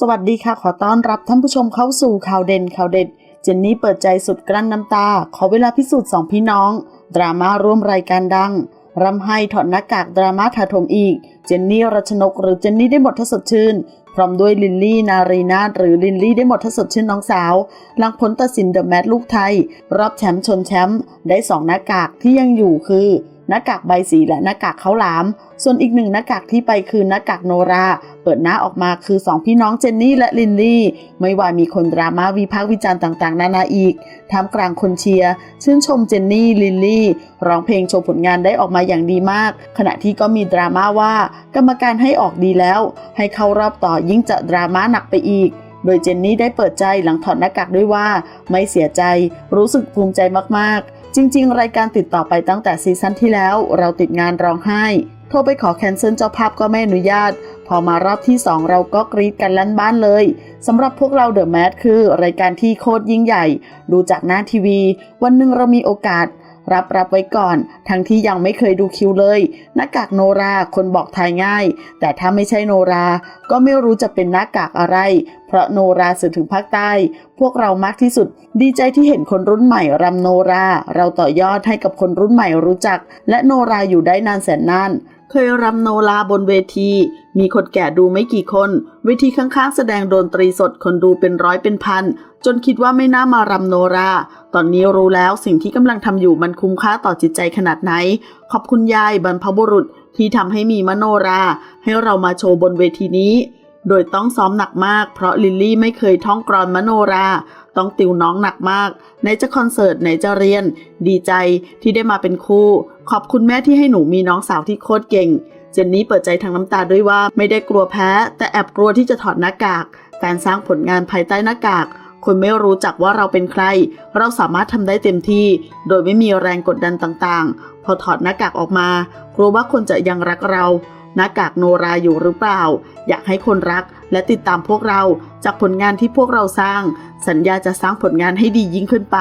สวัสดีค่ะ ขอต้อนรับท่านผู้ชมเข้าสู่ข่าวเด่นข่าวเด็ด เจนนี่เปิดใจสุดกลั้นน้ำตา ขอเวลาพิสูจน์สองพี่น้อง ดราม่าร่วมรายการดังรำไห้ถอดหน้ากากดราม่าถาโถมอีก เจนนี่รัชนก หรือเจนนี่ได้หมดทศดชื่น พร้อมด้วยลินลี่นารีนาหรือลินลี่ได้หมดทศดชื่นน้องสาว หลังผลตัดสินเดอะแมทลูกไทย รอบแชมป์ชนแชมป์ได้สองหน้ากากที่ยังอยู่คือ หน้ากากใบสีและหน้ากากเขาหลาม ส่วนอีกหนึ่งหน้ากากที่ไปคือหน้ากากโนรา เปิดหน้าออกมาคือสองพี่น้องเจนนี่และลินลี่ ไม่ว่ามีคนดราม่าวิพากษ์วิจารณ์ต่างๆ นานาอีกท่ามกลางคนเชียร์ชื่นชมเจนนี่ลินลี่ร้องเพลงโชว์ผลงานได้ออกมาอย่างดีมาก ขณะที่ก็มีดราม่าว่า กรรมการให้ออกดีแล้ว ให้เข้ารอบต่อยิ่งจะดราม่าหนักไปอีกโดยเจนนี่ได้เปิดใจหลังถอดหน้ากากด้วยว่า ไม่เสียใจรู้สึกภูมิใจมากๆ จริง ๆ รายการติดต่อไปตั้งแต่ซีซั่นที่แล้ว เราติดงานร้องไห้ โทรไปขอแคนเซิลเจ้าภาพก็ไม่อนุญาต พอมารอบที่ 2 เราก็กรีดกันลั่นบ้านเลยสำหรับพวกเราเดอะแมทคือรายการที่โคตรยิ่งใหญ่ ดูจากหน้าทีวี วันหนึ่งเรามีโอกาส รับรับไว้ก่อน ทั้งที่ยังไม่เคยดูคิวเลย หน้ากากโนราคนบอกทายง่าย แต่ถ้าไม่ใช่โนรา ก็ไม่รู้จะเป็นหน้ากากอะไร เพราะโนราสื่อถึงภาคใต้ พวกเรามากที่สุด ดีใจที่เห็นคนรุ่นใหม่รำโนรา เราต่อยอดให้กับคนรุ่นใหม่รู้จัก และโนราอยู่ได้นานแสนนานเคยรำโนราบนเวที มีคนแก่ดูไม่กี่คน เวทีข้างๆ แสดงดนตรีสดคนดูเป็นร้อยเป็นพัน จนคิดว่าไม่น่ามารำโนรา ตอนนี้รู้แล้วสิ่งที่กำลังทำอยู่มันคุ้มค่าต่อจิตใจขนาดไหน ขอบคุณยายบรรพบุรุษที่ทำให้มีมโนรา ให้เรามาโชว์บนเวทีนี้ โดยต้องซ้อมหนักมาก เพราะลิลลี่ไม่เคยท่องกรอนมโนรา ต้องติวน้องหนักมากไหนจะคอนเสิร์ตไหนจะเรียน ดีใจที่ได้มาเป็นคู่ ขอบคุณแม่ที่ให้หนูมีน้องสาวที่โคตรเก่ง เจนนี่เปิดใจทางน้ำตาด้วยว่าไม่ได้กลัวแพ้ แต่แอบกลัวที่จะถอดหน้ากาก การสร้างผลงานภายใต้หน้ากาก คนไม่รู้จักว่าเราเป็นใคร เราสามารถทำได้เต็มที่ โดยไม่มีแรงกดดันต่างๆ พอถอดหน้ากากออกมากลัวว่าคนจะยังรักเรา หน้ากากโนราอยู่หรือเปล่า อยากให้คนรักและติดตามพวกเราจากผลงานที่พวกเราสร้าง สัญญาจะสร้างผลงานให้ดียิ่งขึ้นไป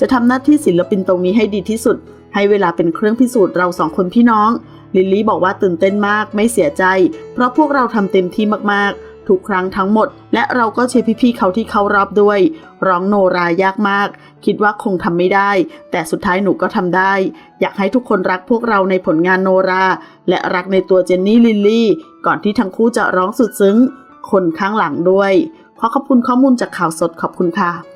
จะทำหน้าที่ศิลปินตรงนี้ให้ดีที่สุด ให้เวลาเป็นเครื่องพิสูจน์เราสองคนพี่น้อง ลิลลี่บอกว่าตื่นเต้นมากไม่เสียใจ เพราะพวกเราทำเต็มที่มากๆ ทุกครั้งทั้งหมด และเราก็เชียร์พี่ๆเขาที่เข้ารอบด้วย ร้องโนรายากมาก คิดว่าคงทำไม่ได้ แต่สุดท้ายหนูก็ทำได้ อยากให้ทุกคนรักพวกเราในผลงานโนรา และรักในตัวเจนนี่ลิลลี่ ก่อนที่ทั้งคู่จะร้องสุดซึ้ง คนข้างหลังด้วย ขอขอบคุณข้อมูลจากข่าวสดขอบคุณค่ะ